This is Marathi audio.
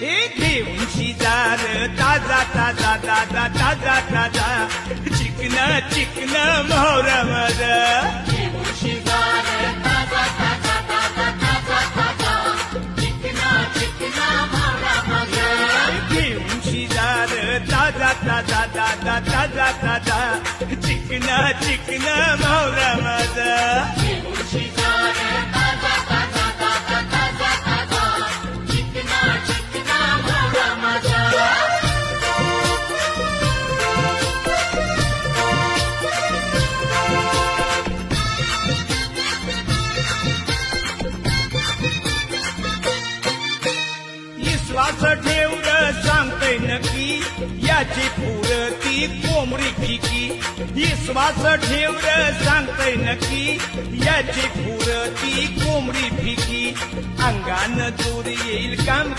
हे घेऊन शिजार ताजा ताजा ताजा ताजा ताजा चिकन चिकन मोहर मज घेऊन शिजार ताजा ताजा ताजा ताजा ताजा चिकन चिकन विश्वास ठेवलं सांगतय नक्की याची पुरती कोंबडी फिकी विश्वास ठेवलं सांगतय नक्की याची पुरती कोंबडी फिकी अंगान दूर येईल काम